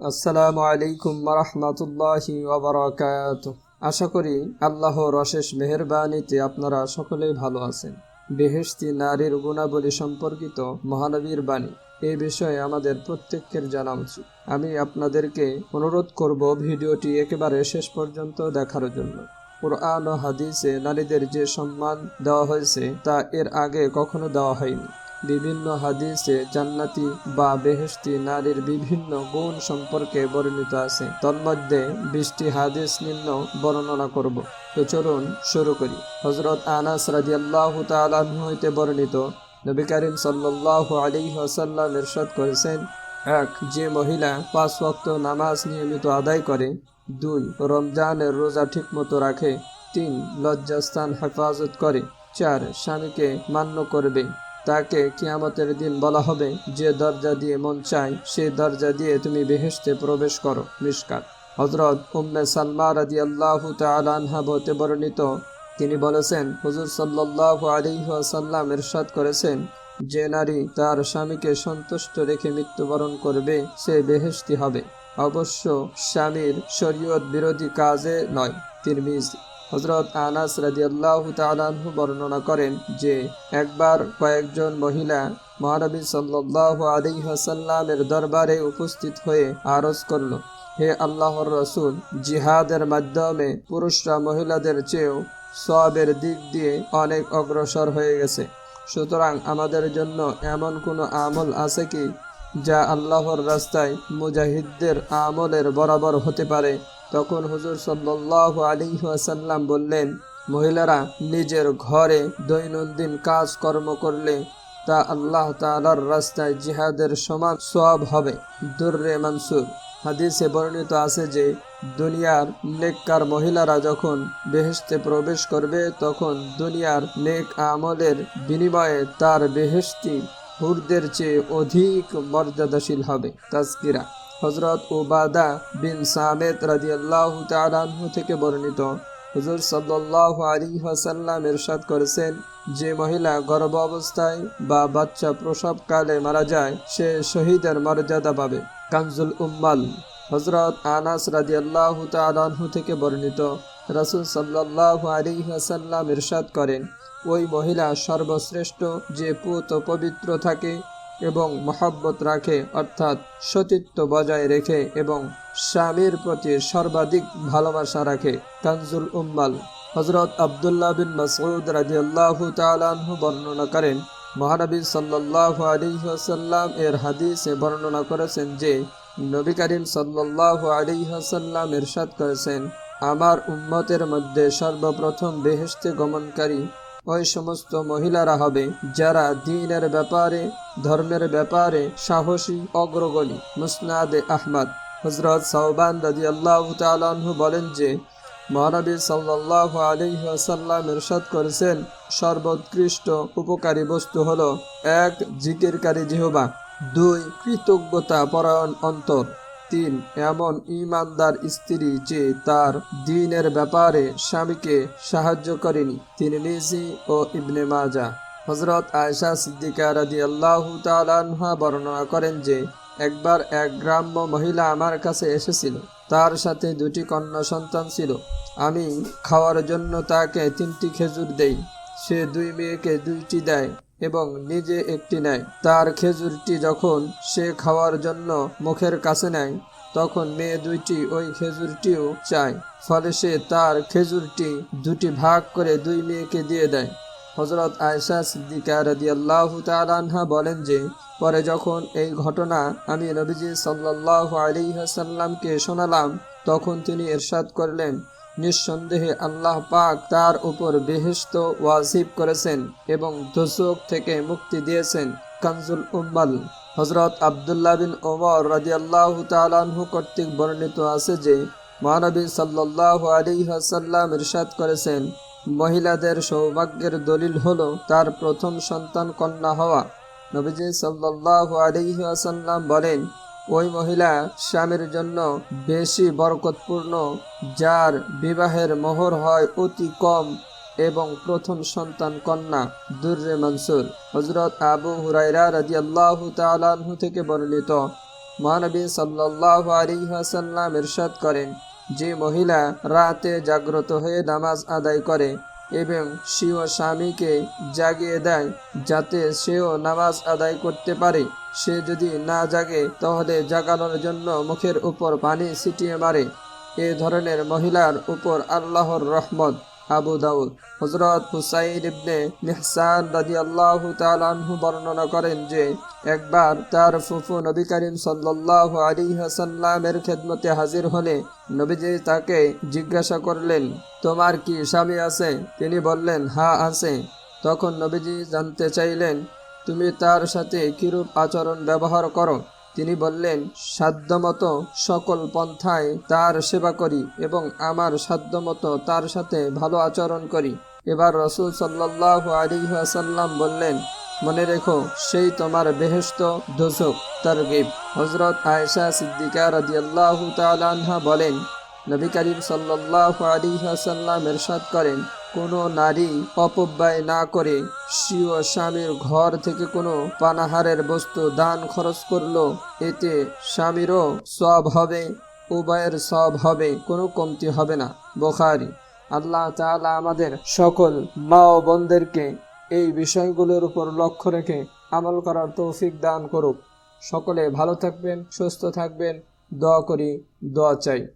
আসসালামু আলাইকুম রহমতুল্লাহি আশা করি আল্লাহর অশেষ মেহরবানিতে আপনারা সকলেই ভালো আছেন। বেহেশতি নারীর গুণাবলী সম্পর্কিত মহানবীর বাণী। এই বিষয়ে আমাদের প্রত্যেকের জানা উচিত। আমি আপনাদেরকে অনুরোধ করব ভিডিওটি একেবারে শেষ পর্যন্ত দেখার জন্য। কোরআন ও হাদিসে নারীদের যে সম্মান দেওয়া হয়েছে তা এর আগে কখনো দেওয়া হয়নি। বিভিন্ন হাদিসে জান্নাতি বা বেহেশতি নারীর বিভিন্ন গুণ সম্পর্কে বর্ণিত আছে। তন্মধ্যে বিশটি হাদিস নিম্ন বর্ণনা করব। তো চলুন শুরু করি। হজরত আনাস রাদিয়াল্লাহু তাআলা হইতে বর্ণিত, নবী করিম সাল্লাল্লাহু আলাইহি ওয়াসাল্লাম ইরশাদ করেছেন, এক, যে মহিলা পাঁচ ওয়াক্ত নামাজ নিয়মিত আদায় করে, দুই, রমজানের রোজা ঠিকমতো রাখে, তিন, লজ্জাস্থান হেফাজত করে, চার, স্বামীকে মান্য করবে। তাকে কিয়ামতের দিন বলা হবে, যে দরজা দিয়ে মন চায় সে দরজা দিয়ে তুমি বেহেশতে প্রবেশ করো, মিসকাত। হজরত উম্মে সালমা রাদি আল্লাহ তালানহা বর্ণিত, তিনি বলেছেন, হুজুর সাল্লাহ আলিহাসাল্লাম এরশাদ করেছেন, যে নারী তার স্বামীকে সন্তুষ্ট রেখে মৃত্যুবরণ করবে, সে বেহেশতি হবে। অবশ্য স্বামীর শরীয়ত বিরোধী কাজে নয়, তিরমিজি। হজরত আনাস রাজিয়াল্লাহ তালাহু বর্ণনা করেন যে, একবার কয়েকজন মহিলা মহানবী সাল্লাহ আলিহাসাল্লামের দরবারে উপস্থিত হয়ে আরজ করল, হে আল্লাহর রসুল, জিহাদের মাধ্যমে পুরুষরা মহিলাদের চেয়েও সবের দিক দিয়ে অনেক অগ্রসর হয়ে গেছে। সুতরাং আমাদের জন্য এমন কোনো আমল আছে কি, যা আল্লাহর রাস্তায় মুজাহিদদের আমলের বরাবর হতে পারে? তখন হুজুর সাল্লাহ আলিহাসাল্লাম বললেন, মহিলারা, নিজের ঘরে দৈনন্দিন কাজ কর্ম করলে তা আল্লাহ তালার রাস্তায় জিহাদের সমান সব হবে। দুর্রে মানসুর। হাদিসে বর্ণিত আছে যে, দুনিয়ার নেককার মহিলারা যখন বেহেশতে প্রবেশ করবে, তখন দুনিয়ার নেক আমলের বিনিময়ে তার বেহেশতি হুরদের চেয়ে অধিক মর্যাদাশীল হবে। তাজকিরা। হজরত ওবাদা বিন সামেদ রাজিয়াল্লাহ তালাহু থেকে বর্ণিত। হুজুর সাল্লাহ আলী হাসাল্লাম এরশাদ করেছেন, যে মহিলা গর্ভ অবস্থায় বা বাচ্চা প্রসবকালে মারা যায়, সে শহীদের মর্যাদা পাবে। কানজুল উম্মাল হজরত আনাস রাজিয়াল্লাহ তালাহু থেকে বর্ণিত। রাসুল সাল্লাহ আলী হাসাল্লাম ইরশাদ করেন, ওই মহিলা সর্বশ্রেষ্ঠ যে পুত পবিত্র থাকে এবং মহাব্বত রাখে, অর্থাৎ সতীত্ব বজায় রেখে এবং স্বামীর প্রতি সর্বাধিক ভালোবাসা রাখে। কানজুল উম্মাল হজরত আবদুল্লাহ বিন মাসউদ রাজিয়াল্লাহু তাআলাহু বর্ণনা করেন, মহানবী সাল্লাল্লাহু আলাইহি ওয়াসাল্লাম এর হাদিসে বর্ণনা করেছেন যে, নবী করিম সাল্লাল্লাহু আলাইহি ওয়াসাল্লাম ইরশাদ করেছেন, আমার উম্মতের মধ্যে সর্বপ্রথম বেহেশতে গমনকারী ওই সমস্ত মহিলারা হবে যারা দিনের ব্যাপারে, ধর্মের ব্যাপারে সাহসী, অগ্রগণী। মুসনাদে আহমদ। হজরত সাহবান রাজি আল্লাহ তালু বলেন যে, মহানবী সাল্লাহ আলিহাসাল্লাম ইরশাদ করেছেন, সর্বোৎকৃষ্ট উপকারী বস্তু হল, এক, জিকিরকারী জিহবা। দুই, কৃতজ্ঞতা পরায়ণ অন্তর। তিন এমন ইমানদার স্ত্রী যে তার দিনের ব্যাপারে স্বামীকে সাহায্য করেনি। তিনি নিজি ও ইবনে মাজা হজরত আয়সা সিদ্দিকা রাজি আল্লাহ বর্ণনা করেন যে, একবার এক গ্রাম্য মহিলা আমার কাছে এসেছিল। তার সাথে দুটি কন্যা সন্তান ছিল। আমি খাওয়ার জন্য তাকে তিনটি খেজুর দেই। সে দুই মেয়েকে দুইটি দেয়। এবং নিজে একটি নেয়। তার খেজুরটি যখন সে খাওয়ার জন্য মুখের কাছে নেয়, তখন মেয়ে দুইটি ওই খেজুরটিও চায়। ফলে সে তার খেজুরটি দুটি ভাগ করে দুই মেয়েকে দিয়ে দেয়। হজরত আয়সা সিদ্দিকা রাজি আল্লাহ তালানহা বলেন যে, পরে যখন এই ঘটনা আমি নবীজি সাল্লাহ আলী হাসাল্লামকে শোনালাম, তখন তিনি এরশাদ করলেন নিঃসন্দেহে আল্লাহ পাক তার উপর বেহেস্ত ওয়াজিব করেছেন এবং দোষক থেকে মুক্তি দিয়েছেন। কানজুল উম্মাল হজরত আবদুল্লাহ বিন ওমর রাজি আল্লাহ তালাহু কর্তৃক বর্ণিত আছে যে, মহানবী সাল্লাহ আলী হাসাল্লাম ইরশাদ করেছেন, মহিলাদের সৌভাগ্যের দলিল হলো তার প্রথম সন্তান কন্যা হওয়া। নবীজি সাল্লাহ আলী আসাল্লাম বলেন ওই মহিলা স্বামীর জন্য বেশি বরকতপূর্ণ, যার বিবাহের মোহর হয় অতি কম এবং প্রথম সন্তান কন্যা দুর্রে মনসুর। হজরত আবু হুরাইরা রাজি আল্লাহ তালাহু থেকে বর্ণিত। মহানবী সাল্লাহ আলিহাসাল্লাম ইরশাদ করেন, যে মহিলা রাতে জাগ্রত হয়ে নামাজ আদায় করে এবং সেও স্বামীকে জাগিয়ে দেয় যাতে সেও নামাজ আদায় করতে পারে। সে যদি না জাগে, তাহলে জাগানোর জন্য মুখের উপর পানি ছিটিয়ে মারে। এ ধরনের মহিলার উপর আল্লাহর রহমত। আবু দাউদ। হজরত হুসাইন ইবনে মেহসান রাজি আল্লাহ তালানহু বর্ণনা করেন যে, একবার তার ফুফু নবী করিম সাল্লাহ আলী হাসাল্লামের খেদমতে হাজির হলে নবীজি তাকে জিজ্ঞাসা করলেন, তোমার কি স্বামী আছে? তিনি বললেন, হা, আছে। তখন নবীজি জানতে চাইলেন, তুমি তার সাথে কিরূপ আচরণ ব্যবহার করো? তিনি বললেন, সাধ্যমতো সকল পন্থায় তার সেবা করি এবং আমার সাধ্যমতো তার সাথে ভালো আচরণ করি। এবার রসুল সাল্লাহ আলিহাসাল্লাম বললেন, মনে রেখো, সেই তোমার বেহেস্ত দোষক, তার গিব। হজরত আয়েশা সিদ্দিকা রাদিয়াল্লাহু তাআলাহা বলেন, নবী করিম সাল্লাহ আলিহাসাল্লাম এরশাদ করেন কোনো নারী অপব্যয় না করে স্বীয় স্বামীর ঘর থেকে কোনো পানাহারের বস্তু দান খরচ করল, এতে স্বামীরও সব হবে, উভয়ের সব হবে, কোনো কমতি হবে না। বোখারি। আল্লাহ তাআলা আমাদের সকল মা ও বোনদেরকে এই বিষয়গুলোর উপর লক্ষ্য রেখে আমল করার তৌফিক দান করুক। সকলে ভালো থাকবেন, সুস্থ থাকবেন, দোয়া করি, দোয়া চাই।